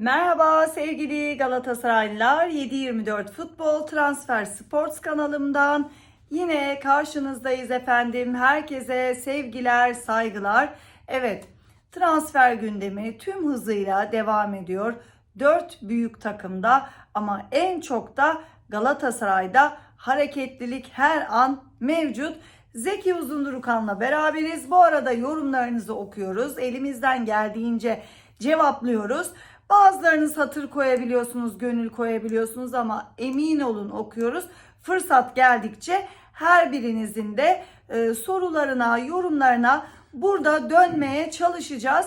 Merhaba sevgili Galatasaraylılar. 724 Futbol Transfer Sports kanalımdan yine karşınızdayız efendim. Herkese sevgiler, saygılar. Evet, transfer gündemi tüm hızıyla devam ediyor. 4 büyük takımda ama en çok da Galatasaray'da hareketlilik her an mevcut. Zeki Uzundurukan'la beraberiz. Bu arada yorumlarınızı okuyoruz. Elimizden geldiğince cevaplıyoruz. Bazılarınız hatır koyabiliyorsunuz, gönül koyabiliyorsunuz ama emin olun okuyoruz. Fırsat geldikçe her birinizin de e, sorularına, yorumlarına burada dönmeye çalışacağız.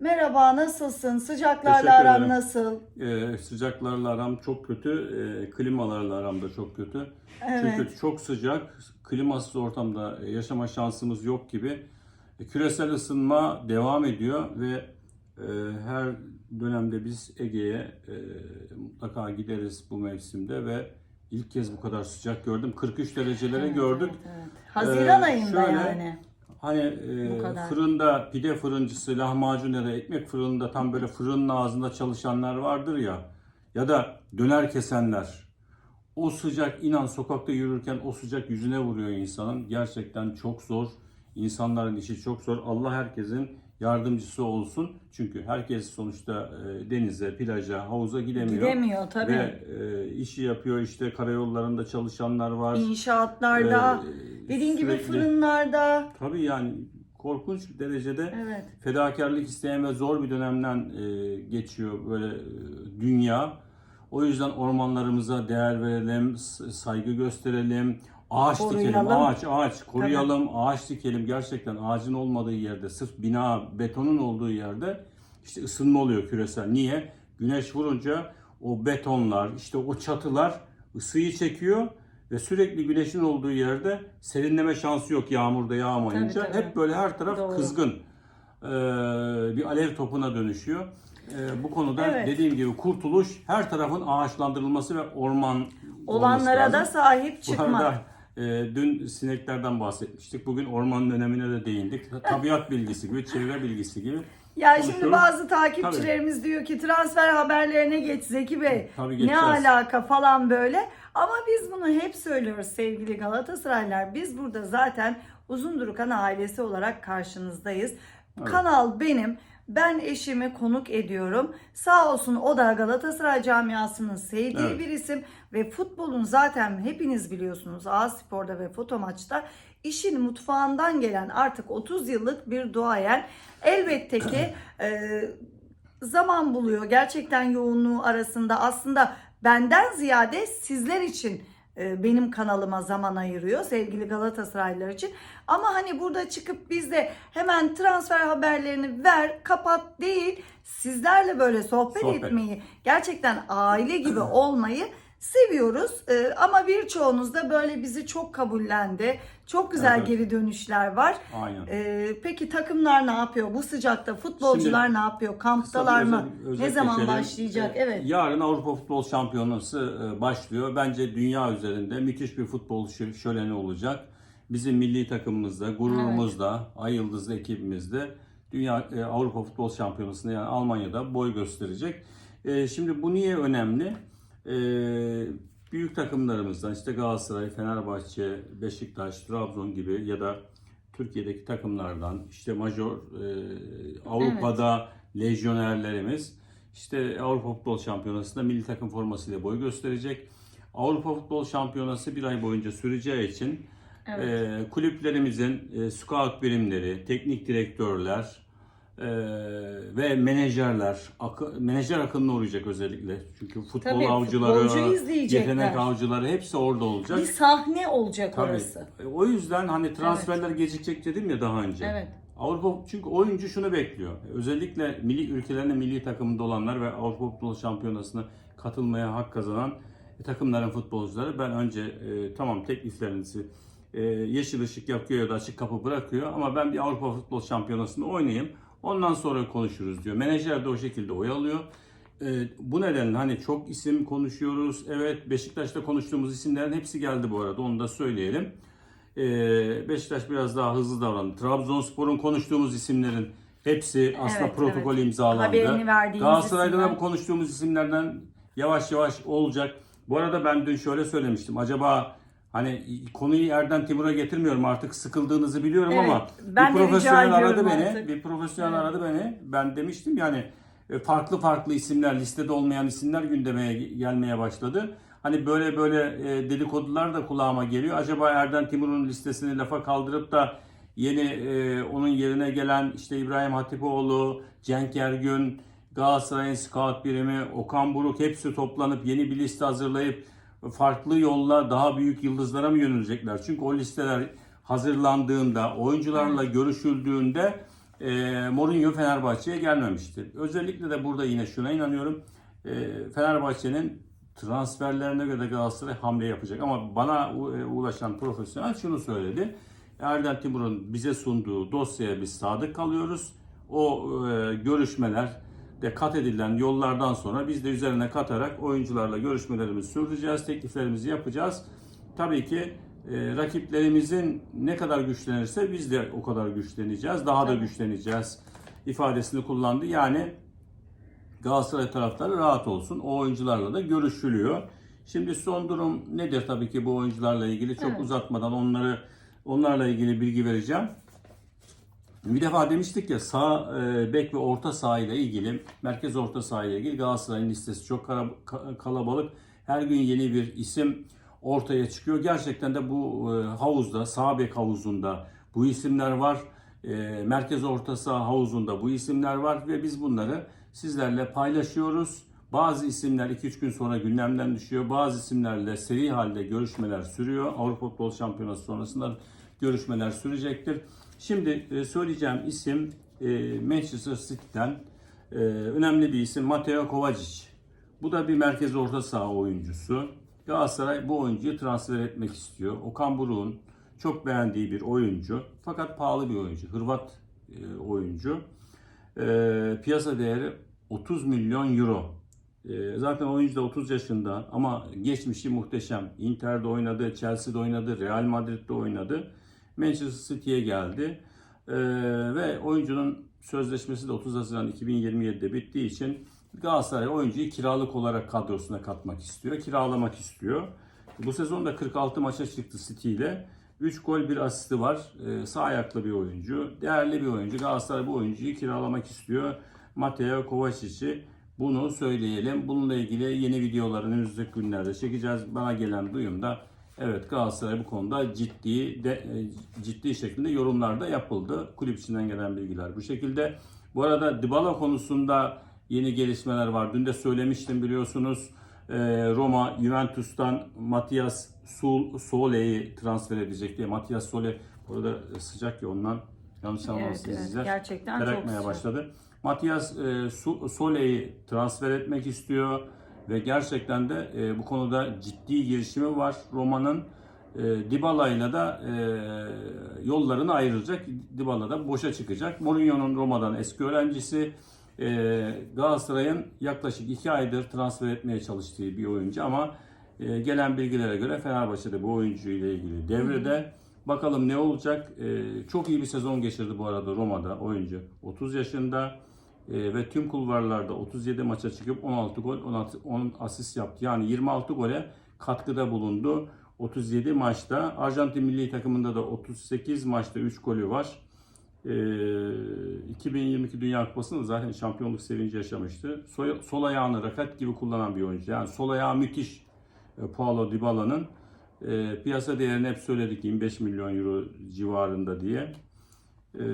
Merhaba, nasılsın? Sıcaklarla Teşekkür ederim. nasıl? Ee, sıcaklarla aram çok kötü, e, klimalarla aram da çok kötü. Evet. Çünkü çok sıcak, klimasız ortamda yaşama şansımız yok gibi. E, küresel ısınma devam ediyor ve e, her dönemde biz Ege'ye e, mutlaka gideriz bu mevsimde ve ilk kez bu kadar sıcak gördüm. 43 derecelere gördük. Evet. Haziran Ee, ayında şöyle, yani. Hani e, fırında pide fırıncısı, lahmacun ya da ekmek fırında tam böyle fırının ağzında çalışanlar vardır ya. Ya da döner kesenler. O sıcak inan sokakta yürürken o sıcak yüzüne vuruyor insanın. Gerçekten çok zor. İnsanların işi çok zor. Allah herkesin yardımcısı olsun. Çünkü herkes sonuçta e, denize, plaja, havuza gidemiyor. Gidemiyor tabii. Ve e, işi yapıyor işte karayollarında çalışanlar var. İnşaatlarda, Ee, dediğin gibi sürekli- fırınlarda. Tabii yani korkunç bir derecede Evet. fedakarlık isteyen ve zor bir dönemden e, geçiyor böyle e, dünya. O yüzden ormanlarımıza değer verelim, saygı gösterelim, ağaç dikelim, Koruyalım. ağaç, ağaç koruyalım, ağaç dikelim. Gerçekten ağacın olmadığı yerde, sırf bina, betonun olduğu yerde işte ısınma oluyor küresel. Niye? Güneş vurunca o betonlar, işte o çatılar ısıyı çekiyor ve sürekli güneşin olduğu yerde serinleme şansı yok yağmurda yağmayınca. Tabii, tabii. Hep böyle her taraf Doğru. kızgın. Ee, bir alev topuna dönüşüyor. Ee, bu konuda Evet. dediğim gibi kurtuluş her tarafın ağaçlandırılması ve orman olması Olanlara da lazım. sahip Bu çıkmak. E, dün sineklerden bahsetmiştik. Bugün orman dönemine de değindik. Tabiat bilgisi gibi, çevre bilgisi gibi. Ya şimdi konuşuyoruz. bazı takipçilerimiz diyor ki transfer haberlerine geç Zeki Bey. Tabii ne alaka falan böyle. Ama biz bunu hep söylüyoruz sevgili Galatasaraylılar. Biz burada zaten Uzundurukan ailesi olarak karşınızdayız. Kanal benim. Ben eşimi konuk ediyorum. Sağ olsun o da Galatasaray camiasının sevdiği Evet. bir isim ve futbolun zaten hepiniz biliyorsunuz A Spor'da ve Foto Maç'ta işin mutfağından gelen artık 30 yıllık bir duayen elbette ki e, zaman buluyor. Gerçekten yoğunluğu arasında aslında benden ziyade sizler için benim kanalıma zaman ayırıyor sevgili Galatasaraylılar için. Ama hani burada çıkıp biz de hemen transfer haberlerini ver, kapat değil. Sizlerle böyle sohbet, Sohbet. etmeyi, gerçekten aile gibi olmayı seviyoruz. E, ama birçoğunuz da böyle bizi çok kabullendi. Çok güzel Evet. geri dönüşler var. Aynen. Ee, peki takımlar ne yapıyor? Bu sıcakta futbolcular Şimdi- ne yapıyor? Kamptalar mı? Ne zaman başlayacak? Evet. Yarın Avrupa Futbol Şampiyonası e, başlıyor. Bence dünya üzerinde müthiş bir futbol şö- şöleni olacak. Bizim milli takımımızda, gururumuzda, Ay Yıldızlı ekibimizde Dünya e, Avrupa Futbol Şampiyonası'nda yani Almanya'da boy gösterecek. E, Şimdi bu niye önemli? Büyük takımlarımızdan işte Galatasaray, Fenerbahçe, Beşiktaş, Trabzon gibi ya da Türkiye'deki takımlardan işte major e, Avrupa'da lejyonerlerimiz işte Avrupa Futbol Şampiyonası'nda milli takım formasıyla boy gösterecek. Avrupa Futbol Şampiyonası bir ay boyunca süreceği için e, kulüplerimizin e, scout birimleri, teknik direktörler e, ve menajerler, akı, menajer akınına uğrayacak özellikle. Çünkü futbol Tabii, avcıları, yetenek avcıları hepsi orada olacak. Bir sahne olacak Tabii. orası. E, O yüzden hani transferler gecikecek dedim ya daha önce. Evet. Avrupa çünkü oyuncu şunu bekliyor. Özellikle milli ülkelerinin milli takımında olanlar ve Avrupa Futbol Şampiyonası'na katılmaya hak kazanan e, takımların futbolcuları ben önce e, tamam tekliflerinizi e, yeşil ışık yakıyor ya da açık kapı bırakıyor ama ben bir Avrupa Futbol Şampiyonası'nda oynayayım. Ondan sonra konuşuruz diyor. Menajer de o şekilde oyalıyor. E, bu nedenle hani çok isim konuşuyoruz. Evet Beşiktaş'ta konuştuğumuz isimlerin hepsi geldi bu arada onu da söyleyelim. Ee, Beşiktaş biraz daha hızlı davrandı. Trabzonspor'un konuştuğumuz isimlerin Hepsi aslında Evet, protokol evet. imzalandı. Haberini verdiğiniz Galatasaray'da da isimler. bu konuştuğumuz isimlerden yavaş yavaş olacak. Bu arada ben dün şöyle söylemiştim. Acaba hani konuyu Erden Timur'a getirmiyorum artık sıkıldığınızı biliyorum Evet, ama ben bir profesyonel aradı beni. artık. Bir profesyonel aradı beni. Ben demiştim yani e, farklı farklı isimler listede olmayan isimler gündeme gelmeye başladı. Hani böyle böyle e, dedikodular da kulağıma geliyor. Acaba Erden Timur'un listesini lafa kaldırıp da yeni e, onun yerine gelen işte İbrahim Hatipoğlu, Cenk Ergün, Galatasaray'ın scout birimi, Okan Buruk hepsi toplanıp yeni bir liste hazırlayıp farklı yolla daha büyük yıldızlara mı yönelecekler? Çünkü o listeler hazırlandığında, oyuncularla görüşüldüğünde e, Mourinho Fenerbahçe'ye gelmemişti. Özellikle de burada yine şuna inanıyorum. E, Fenerbahçe'nin transferlerine göre Galatasaray hamle yapacak. Ama bana e, ulaşan profesyonel şunu söyledi. Erden Timur'un bize sunduğu dosyaya biz sadık kalıyoruz. O e, görüşmeler de kat edilen yollardan sonra biz de üzerine katarak oyuncularla görüşmelerimizi sürdüreceğiz, tekliflerimizi yapacağız. Tabii ki e, rakiplerimizin ne kadar güçlenirse biz de o kadar güçleneceğiz, daha da güçleneceğiz ifadesini kullandı. Yani Galatasaray taraftarı rahat olsun. O oyuncularla da görüşülüyor. Şimdi son durum nedir tabii ki bu oyuncularla ilgili çok Evet. uzatmadan onları onlarla ilgili bilgi vereceğim. Bir defa demiştik ya sağ e, bek ve orta saha ile ilgili, merkez orta saha ile ilgili Galatasaray'ın listesi çok kalabalık. Her gün yeni bir isim ortaya çıkıyor. Gerçekten de bu e, havuzda, sağ bek havuzunda bu isimler var. E, merkez orta saha havuzunda bu isimler var ve biz bunları sizlerle paylaşıyoruz. Bazı isimler 2-3 gün sonra gündemden düşüyor. Bazı isimlerle seri halde görüşmeler sürüyor. Avrupa Futbol Şampiyonası sonrasında görüşmeler sürecektir. Şimdi e, söyleyeceğim isim e, Manchester City'den e, önemli bir isim Mateo Kovacic. Bu da bir merkez orta saha oyuncusu. Galatasaray bu oyuncuyu transfer etmek istiyor. Okan Buruk'un çok beğendiği bir oyuncu. Fakat pahalı bir oyuncu. Hırvat oyuncu. Piyasa değeri 30 milyon euro. Zaten oyuncu da 30 yaşında ama geçmişi muhteşem. Inter'de oynadı, Chelsea'de oynadı, Real Madrid'de oynadı. Manchester City'ye geldi. E, ve oyuncunun sözleşmesi de 30 Haziran 2027'de bittiği için Galatasaray oyuncuyu kiralık olarak kadrosuna katmak istiyor. Kiralamak istiyor. Bu sezon da 46 maça çıktı City ile. 3 gol 1 asisti var. Ee, sağ ayaklı bir oyuncu. Değerli bir oyuncu. Galatasaray bu oyuncuyu kiralamak istiyor. Mateo Kovacic'i. Bunu söyleyelim. Bununla ilgili yeni videoları önümüzdeki günlerde çekeceğiz. Bana gelen duyumda evet Galatasaray bu konuda ciddi de, e, ciddi şekilde yorumlar da yapıldı. Kulüp içinden gelen bilgiler bu şekilde. Bu arada Dybala konusunda yeni gelişmeler var. Dün de söylemiştim biliyorsunuz. Ee, Roma Juventus'tan Matias Sole'yi transfer edecek diye. Matias Sole bu arada sıcak ya ondan yanlış Evet, anlamasınız evet. Gerçekten çok Terakmaya sıcak. başladı. Matias e, Sole'yi transfer etmek istiyor ve gerçekten de e, bu konuda ciddi girişimi var Roma'nın. E, Dybala'yla da e, yollarını ayıracak. Dybala da boşa çıkacak. Mourinho'nun Roma'dan eski öğrencisi. E, Galatasaray'ın yaklaşık 2 aydır transfer etmeye çalıştığı bir oyuncu ama e, gelen bilgilere göre Fenerbahçe'de bu oyuncu ile ilgili devrede. Bakalım ne olacak? E, çok iyi bir sezon geçirdi bu arada Roma'da oyuncu. 30 yaşında e, ve tüm kulvarlarda 37 maça çıkıp 16 gol 16, 10 asist yaptı. Yani 26 gole katkıda bulundu. 37 maçta. Arjantin milli takımında da 38 maçta 3 golü var. E, 2022 Dünya Kupası'nda zaten şampiyonluk sevinci yaşamıştı. Sol, sol ayağını raket gibi kullanan bir oyuncu. Yani sol ayağı müthiş. E, Paulo Dybala'nın e, piyasa değerini hep söyledik 25 milyon euro civarında diye. E,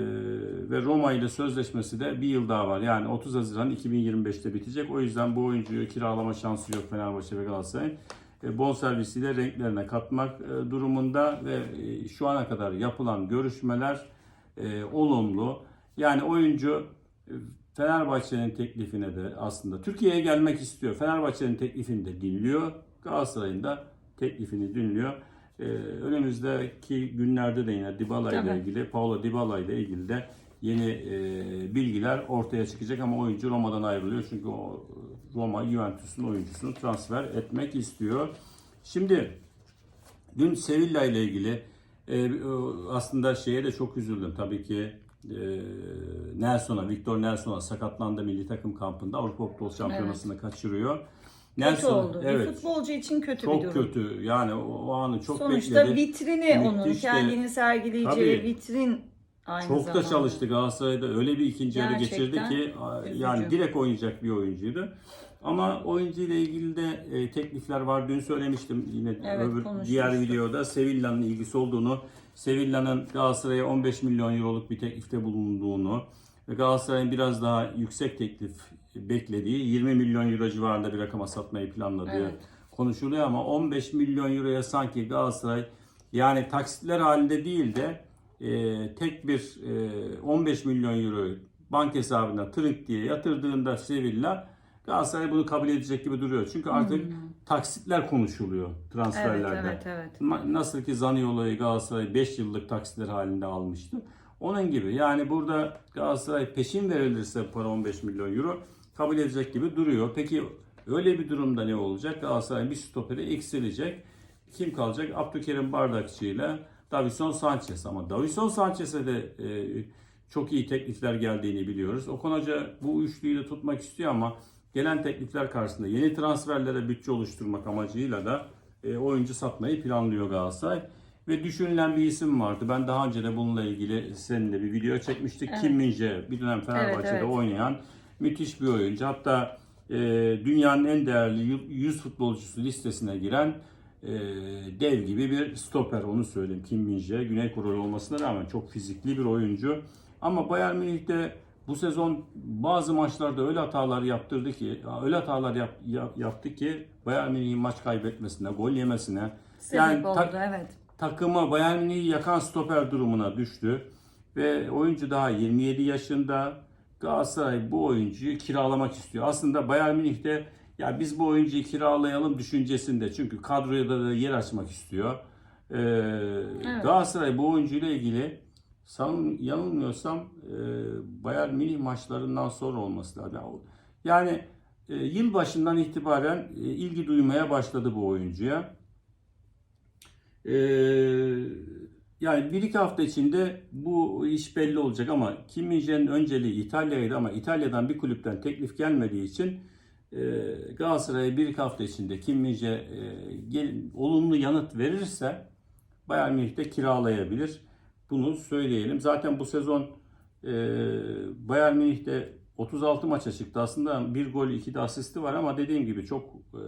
ve Roma ile sözleşmesi de bir yıl daha var. Yani 30 Haziran 2025'te bitecek. O yüzden bu oyuncuyu kiralama şansı yok Fenerbahçe ve Galatasaray. E, bonservisiyle renklerine katmak e, durumunda ve e, şu ana kadar yapılan görüşmeler e, olumlu. Yani oyuncu e, Fenerbahçe'nin teklifine de aslında Türkiye'ye gelmek istiyor. Fenerbahçe'nin teklifini de dinliyor. Galatasaray'ın da teklifini dinliyor. Ee, önümüzdeki günlerde de yine Dybala ile Tabii. ilgili, Paulo Dybala ile ilgili de yeni e, bilgiler ortaya çıkacak ama oyuncu Roma'dan ayrılıyor çünkü o Roma Juventus'un oyuncusunu transfer etmek istiyor. Şimdi dün Sevilla ile ilgili e, aslında şeye de çok üzüldüm tabii ki Nelson'a, Victor Nelson'a sakatlandı milli takım kampında Avrupa Futbol Şampiyonası'nı kaçırıyor. Kötü oldu. Bir evet, futbolcu için kötü bir çok durum. kötü. Yani o, anı çok Sonuçta bekledi. vitrini onun Müthiş de- kendini sergileyeceği Tabii. vitrin aynı Çok zamanda. da çalıştı Galatasaray'da. Öyle bir ikinci yarı geçirdi ki üzücü. yani direkt oynayacak bir oyuncuydu. Ama oyuncu ile ilgili de e, teklifler var. Dün söylemiştim yine Evet, öbür diğer videoda Sevilla'nın ilgisi olduğunu, Sevilla'nın Galatasaray'a 15 milyon euroluk bir teklifte bulunduğunu ve Galatasaray'ın biraz daha yüksek teklif beklediği 20 milyon euro civarında bir rakama satmayı planladığı Evet. konuşuluyor ama 15 milyon euroya sanki Galatasaray yani taksitler halinde değil de e, tek bir e, 15 milyon euroyu bank hesabına tırık diye yatırdığında Sevilla Galatasaray bunu kabul edecek gibi duruyor. Çünkü artık taksitler konuşuluyor Evet, transferlerde. evet, evet. Ma- Nasıl ki Zaniolo'yu Galatasaray 5 yıllık taksitler halinde almıştı. Onun gibi yani burada Galatasaray peşin verilirse para 15 milyon euro kabul edecek gibi duruyor. Peki öyle bir durumda ne olacak? Galatasaray bir stoperi eksilecek. Kim kalacak? Abdülkerim Bardakçı ile Davison Sanchez. Ama Davison Sanchez'e de e, çok iyi teklifler geldiğini biliyoruz. Okan Hoca bu üçlüyü de tutmak istiyor ama gelen teklifler karşısında yeni transferlere bütçe oluşturmak amacıyla da e, oyuncu satmayı planlıyor Galatasaray. Ve düşünülen bir isim vardı. Ben daha önce de bununla ilgili seninle bir video çekmiştik. Evet. Kim Min-jae, bir dönem Fenerbahçe'de Evet, evet. oynayan müthiş bir oyuncu. Hatta e, dünyanın en değerli 100 futbolcusu listesine giren e, dev gibi bir stoper onu söyleyeyim Kim Min-jae. Güney Koreli olmasına rağmen çok fizikli bir oyuncu. Ama Bayern Münih'te bu sezon bazı maçlarda öyle hatalar yaptırdı ki, öyle hatalar yap- yap- yaptı ki Bayern Münih'in maç kaybetmesine, gol yemesine, Sebep oldu tak- evet. takıma Bayern Münih'i yakan stoper durumuna düştü. Ve oyuncu daha 27 yaşında. Galatasaray bu oyuncuyu kiralamak istiyor. Aslında Bayern Münih'te ya biz bu oyuncuyu kiralayalım düşüncesinde. Çünkü kadroya da yer açmak istiyor. Ee, Galatasaray bu oyuncuyla ilgili sanırım yanılmıyorsam e, Bayern Münih maçlarından sonra olması lazım. Yani e, yılbaşından itibaren e, ilgi duymaya başladı bu oyuncuya. Ee, yani bir iki hafta içinde bu iş belli olacak ama Kim Min-jae'nin önceliği İtalya'ydı ama İtalya'dan bir kulüpten teklif gelmediği için e, Galatasaray'a bir iki hafta içinde Kim Min-jae e, olumlu yanıt verirse Bayern Münih'te kiralayabilir. Bunu söyleyelim. Zaten bu sezon e, Bayern Münih'te 36 maça çıktı. Aslında bir gol, iki de asisti var ama dediğim gibi çok e,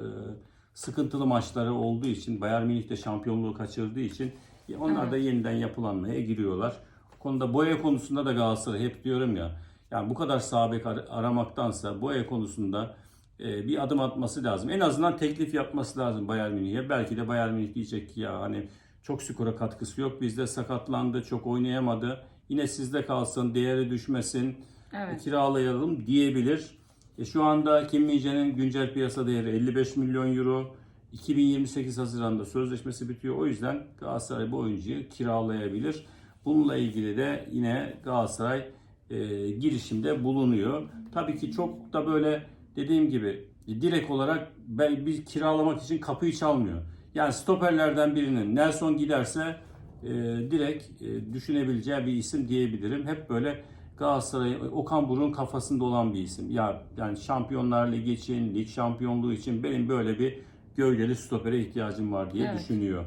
sıkıntılı maçları olduğu için Bayern Münih'te şampiyonluğu kaçırdığı için onlar da yeniden yapılanmaya giriyorlar. Bu konuda boya konusunda da Galatasaray hep diyorum ya yani bu kadar sağ bek ar- aramaktansa boya konusunda e, bir adım atması lazım. En azından teklif yapması lazım Bayern Münih'e. Belki de Bayern Münih diyecek ki ya hani çok skora katkısı yok. Bizde sakatlandı, çok oynayamadı. Yine sizde kalsın, değeri düşmesin. Evet. Kiralayalım diyebilir. E, şu anda Kim Min-jae'nin güncel piyasa değeri 55 milyon euro. 2028 Haziran'da sözleşmesi bitiyor. O yüzden Galatasaray bu oyuncuyu kiralayabilir. Bununla ilgili de yine Galatasaray e, girişimde bulunuyor. Tabii ki çok da böyle dediğim gibi e, direkt olarak ben bir kiralamak için kapıyı çalmıyor. Yani stoperlerden birinin Nelson giderse e, direkt e, düşünebileceği bir isim diyebilirim. Hep böyle Galatasaray Okan Buruk'un kafasında olan bir isim. Ya yani Şampiyonlar Ligi için, lig şampiyonluğu için benim böyle bir gövdeli stopere ihtiyacım var diye Evet. düşünüyor.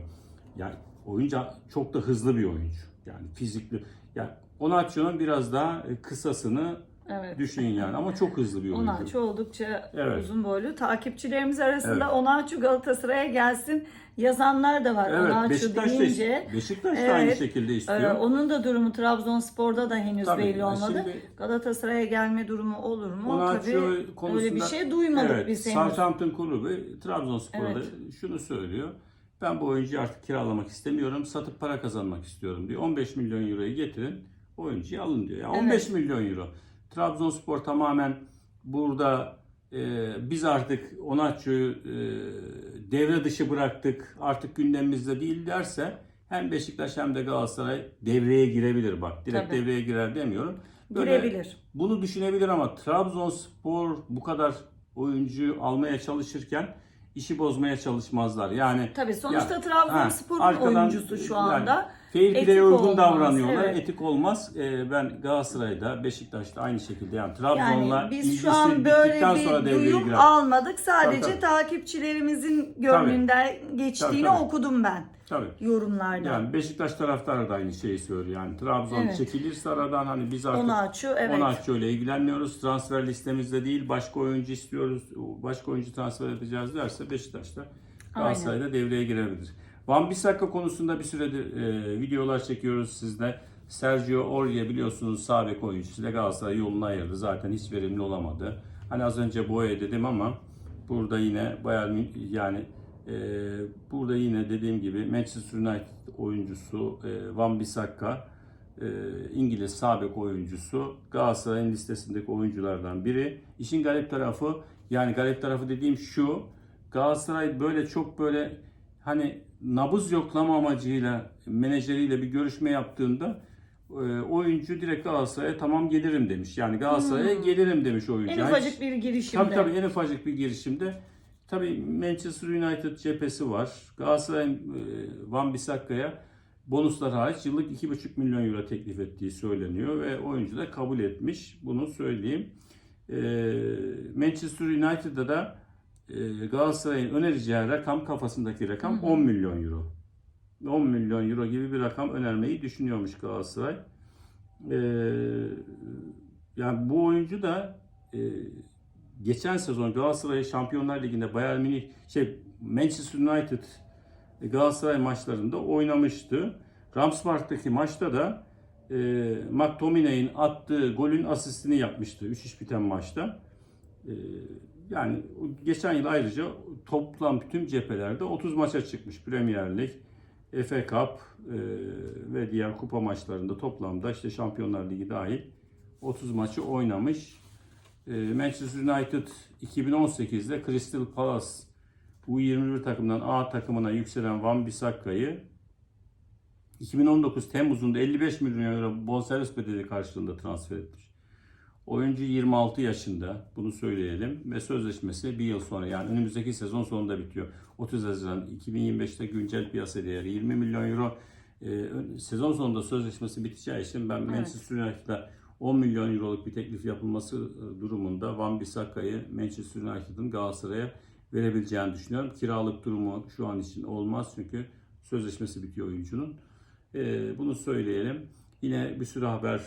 Yani oyuncu çok da hızlı bir oyuncu. Yani fizikli. Yani Onaçio'nun biraz daha e, kısasını Evet. düşünün yani ama çok hızlı bir oyuncu. Onaçu oldukça Evet. uzun boylu. Takipçilerimiz arasında Evet. Onaçu Galatasaray'a gelsin yazanlar da var. Evet, Onaçu Beşiktaş deyince. da, Beşiktaş da Evet. aynı şekilde istiyor. onun da durumu Trabzonspor'da da henüz Tabii, belli yani olmadı. şimdi- Galatasaray'a gelme durumu olur mu? Onaçu Tabii konusunda- öyle bir şey duymadık evet, biz henüz. Southampton kulübü Trabzonspor'a Evet. şunu söylüyor. Ben bu oyuncuyu artık kiralamak istemiyorum. Satıp para kazanmak istiyorum diyor. 15 milyon euroyu getirin. Oyuncuyu alın diyor. Yani Evet. 15 milyon euro. Trabzonspor tamamen burada e, biz artık Onaçu'yu e, devre dışı bıraktık. Artık gündemimizde değil derse hem Beşiktaş hem de Galatasaray devreye girebilir bak. Direkt Tabii. devreye girer demiyorum. Böyle Girebilir. bunu düşünebilir ama Trabzonspor bu kadar oyuncu almaya çalışırken işi bozmaya çalışmazlar. Yani Tabii sonuçta Ya, Trabzonspor'un arkadan oyuncusu şu yani anda. Fair uygun olmaz, davranıyorlar. evet. Etik olmaz. Ee, ben Galatasaray'da, Beşiktaş'ta aynı şekilde yani Trabzon'la Yani biz şu an böyle bir duyum girer. almadık. Sadece Tabii, tabii. takipçilerimizin gönlünden geçtiğini Tabii, tabii. okudum ben Tabii. yorumlarda. Yani Beşiktaş taraftarı da aynı şeyi söylüyor. Yani Trabzon Evet. çekilirse aradan hani biz artık açıyor, evet. Onatçı ile ilgilenmiyoruz. Transfer listemizde değil. Başka oyuncu istiyoruz. Başka oyuncu transfer edeceğiz derse Beşiktaş'ta Galatasaray'da devreye girebilir. Van Bissaka konusunda bir süredir e, videolar çekiyoruz sizle. Sergio Aurier biliyorsunuz sağ bek oyuncusu Galatasaray yolunu ayırdı. Zaten hiç verimli olamadı. Hani az önce Boye dedim ama burada yine Bayern yani e, burada yine dediğim gibi Manchester United oyuncusu e, Van Bissaka e, İngiliz sağ oyuncusu Galatasaray'ın listesindeki oyunculardan biri. İşin garip tarafı yani garip tarafı dediğim şu Galatasaray böyle çok böyle hani nabız yoklama amacıyla menajeriyle bir görüşme yaptığında e, oyuncu direkt Galatasaray'a tamam gelirim demiş. Yani Galatasaray'a gelirim demiş oyuncu. En ufacık bir girişimde. Tabii tabii en ufacık bir girişimde. Tabii Manchester United cephesi var. Galatasaray'ın e, Van Bissaka'ya bonuslar hariç yıllık 2,5 milyon euro teklif ettiği söyleniyor ve oyuncu da kabul etmiş. Bunu söyleyeyim. E, Manchester United'da da Galatasaray'ın önereceği rakam kafasındaki rakam 10 milyon euro. 10 milyon euro gibi bir rakam önermeyi düşünüyormuş Galatasaray. E, yani bu oyuncu da e, geçen sezon Galatasaray Şampiyonlar Ligi'nde Bayern Münih şey Manchester United e, Galatasaray maçlarında oynamıştı. Ramspark'taki maçta da e, McTominay'in attığı golün asistini yapmıştı 3-3 biten maçta. E, yani geçen yıl ayrıca toplam tüm cephelerde 30 maça çıkmış Premier Lig, FA Cup e, ve diğer kupa maçlarında toplamda işte Şampiyonlar Ligi dahil 30 maçı oynamış. E, Manchester United 2018'de Crystal Palace U21 takımdan A takımına yükselen Van Bissaka'yı 2019 Temmuz'unda 55 milyon euro bonservis bedeli karşılığında transfer etmiş. Oyuncu 26 yaşında, bunu söyleyelim ve sözleşmesi bir yıl sonra yani önümüzdeki sezon sonunda bitiyor. 30 Haziran 2025'te güncel piyasa değeri 20 milyon euro. Ee, sezon sonunda sözleşmesi biteceği için ben Manchester United'a 10 milyon euroluk bir teklif yapılması e, durumunda Van Bissaka'yı Manchester United'ın Galatasaray'a verebileceğini düşünüyorum. Kiralık durumu şu an için olmaz çünkü sözleşmesi bitiyor oyuncunun. Ee, bunu söyleyelim. Yine bir sürü haber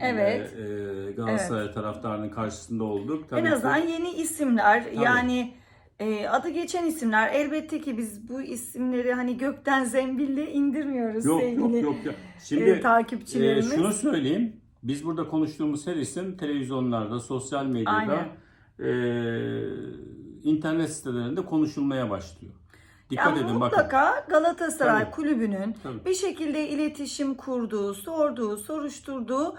Evet. e, Galatasaray taraftarının karşısında olduk. Tabii en ki- azından yeni isimler yani e, adı geçen isimler elbette ki biz bu isimleri hani gökten zembille indirmiyoruz yok sevgili yok yok. ya. e, Şimdi takipçilerimiz. e, şunu söyleyeyim. Biz burada konuştuğumuz her isim televizyonlarda, sosyal medyada, Aynen. e, internet sitelerinde konuşulmaya başlıyor. Dikkat Yani edin bakın. mutlaka Galatasaray Tabii. kulübünün Tabii. bir şekilde iletişim kurduğu, sorduğu, soruşturduğu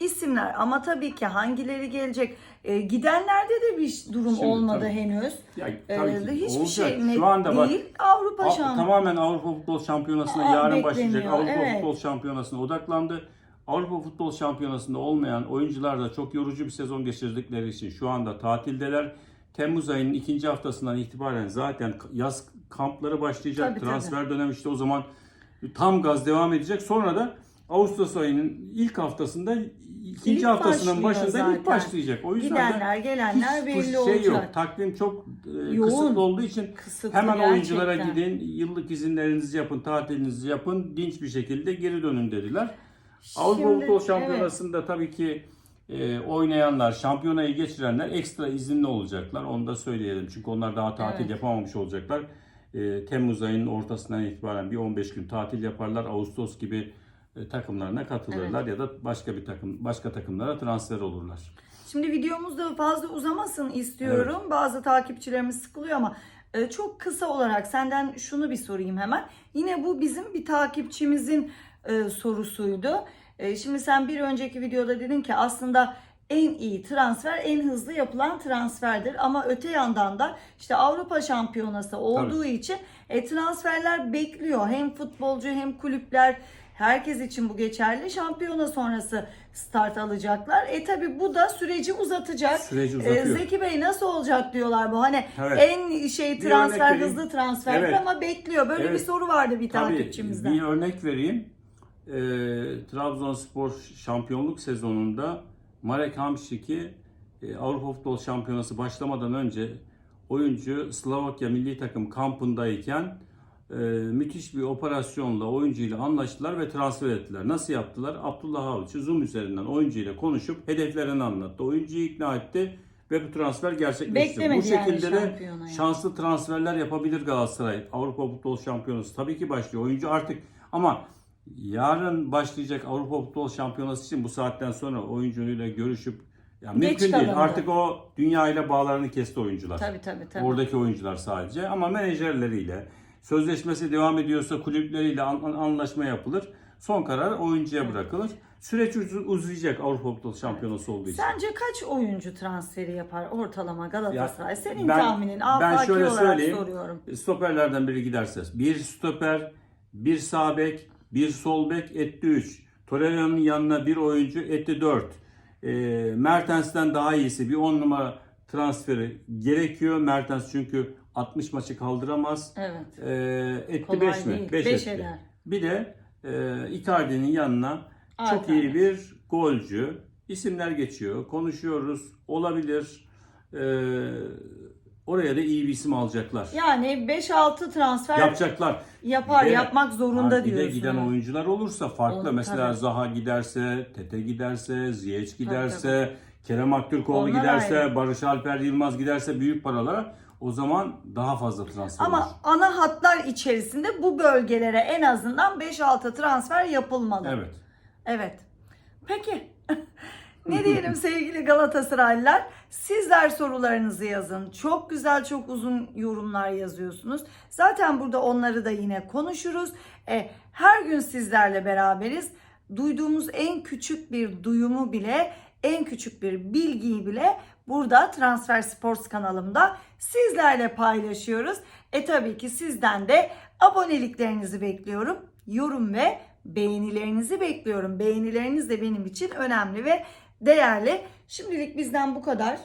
isimler. Ama tabii ki hangileri gelecek? E, gidenlerde de bir durum Şimdi olmadı tabii. henüz. Ya, E, tabii ki hiçbir olacak. şey net Şu anda bak, değil. Avrupa Av- şampiyonu. tamamen Avrupa Futbol Şampiyonası'na Aa, yarın başlayacak Avrupa evet. Futbol Şampiyonası'na odaklandı. Avrupa Futbol Şampiyonası'nda olmayan oyuncular da çok yorucu bir sezon geçirdikleri için şu anda tatildeler. Temmuz ayının ikinci haftasından itibaren zaten yaz kampları başlayacak. Tabii, tabii. Transfer dönemi işte o zaman tam gaz devam edecek. Sonra da Ağustos ayının ilk haftasında ikinci İlk haftasının başında zaten. ilk başlayacak. O yüzden de Gidenler, gelenler belli şey olacak. yok. Takvim çok e, kısıtlı olduğu için Kısıtlı hemen gerçekten. oyunculara gidin, yıllık izinlerinizi yapın, tatilinizi yapın, dinç bir şekilde geri dönün dediler. Avrupa Futbol Şampiyonası'nda tabii ki e, oynayanlar, şampiyonayı geçirenler ekstra izinli olacaklar. Onu da söyleyelim. Çünkü onlar daha tatil Evet. yapamamış olacaklar. E, Temmuz ayının ortasından itibaren bir 15 gün tatil yaparlar. Ağustos gibi e, takımlarına katılırlar ya da başka bir takım başka takımlara transfer olurlar. Şimdi videomuzda fazla uzamasın istiyorum. Bazı takipçilerimiz sıkılıyor ama e, çok kısa olarak senden şunu bir sorayım hemen. Yine bu bizim bir takipçimizin e, sorusuydu. E, şimdi sen bir önceki videoda dedin ki aslında en iyi transfer en hızlı yapılan transferdir ama öte yandan da işte Avrupa Şampiyonası olduğu için e, transferler bekliyor. Hem futbolcu hem kulüpler Herkes için bu geçerli. Şampiyona sonrası start alacaklar. E tabi bu da süreci uzatacak. Süreci E, uzatıyor. Zeki Bey nasıl olacak diyorlar bu. Hani Evet. en şey Bir transfer hızlı transfer Evet. ama bekliyor. Böyle bir Evet. soru vardı bir Tabii takipçimizden. bir örnek vereyim. Ee, Trabzonspor şampiyonluk sezonunda Marek Hamšik'i e, Avrupa Futbol Şampiyonası başlamadan önce oyuncu Slovakya milli takım kampındayken e, müthiş bir operasyonla oyuncuyla anlaştılar ve transfer ettiler. Nasıl yaptılar? Abdullah Avcı Zoom üzerinden oyuncuyla konuşup hedeflerini anlattı. Oyuncuyu ikna etti ve bu transfer gerçekleşti. Beklemedi bu yani şekilde de şampiyonayı. şanslı transferler yapabilir Galatasaray. Avrupa Futbol Şampiyonası tabii ki başlıyor. Oyuncu artık ama yarın başlayacak Avrupa Futbol Şampiyonası için bu saatten sonra oyuncuyla görüşüp ya Geç mümkün değil. kalındı. Artık o dünya ile bağlarını kesti oyuncular. Tabii tabii tabii. Oradaki oyuncular sadece ama menajerleriyle sözleşmesi devam ediyorsa kulüpleriyle an- an- anlaşma yapılır. Son karar oyuncuya bırakılır. Süreç uz- uzayacak Avrupa Futbol Şampiyonası olduğu için. Sence kaç oyuncu transferi yapar ortalama Galatasaray? Ya, Senin ben- tahminin ben afaki şöyle olarak söyleyeyim. soruyorum. Stoperlerden biri giderse bir stoper, bir sağ bek, bir sol bek etti 3. Torreira'nın yanına bir oyuncu etti 4. E, Mertens'ten daha iyisi bir 10 numara transferi gerekiyor. Mertens çünkü 60 maçı kaldıramaz. Evet. E, etti Kolay 5 mi? değil. 5 Beş etti. eder. Bir de e, Icardi'nin yanına çok Alternatif. iyi bir golcü. İsimler geçiyor. Konuşuyoruz. Olabilir. E, oraya da iyi bir isim alacaklar. Yani 5-6 transfer Yapacaklar. yapar, de- yapmak zorunda Ha, bir de diyorsun. giden oyuncular olursa farklı. Olur, Mesela tabii. Zaha giderse, Tete giderse, Ziyech giderse, Kerem Aktürkoğlu Onlar giderse, ayrı. Barış Alper Yılmaz giderse büyük paralara o zaman daha fazla transfer olur. Ama ana hatlar içerisinde bu bölgelere en azından 5-6 transfer yapılmalı. Evet. Evet. Peki. Ne diyelim sevgili Galatasaraylılar? Sizler sorularınızı yazın. Çok güzel, çok uzun yorumlar yazıyorsunuz. Zaten burada onları da yine konuşuruz. E, her gün sizlerle beraberiz. Duyduğumuz en küçük bir duyumu bile, en küçük bir bilgiyi bile burada Transfer Sports kanalımda sizlerle paylaşıyoruz. E tabii ki sizden de aboneliklerinizi bekliyorum. Yorum ve beğenilerinizi bekliyorum. Beğenileriniz de benim için önemli ve değerli. Şimdilik bizden bu kadar.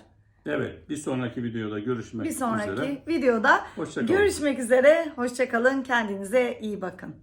Evet. Bir sonraki videoda görüşmek Bir sonraki üzere. videoda Hoşça görüşmek üzere. Hoşçakalın. Kendinize iyi bakın.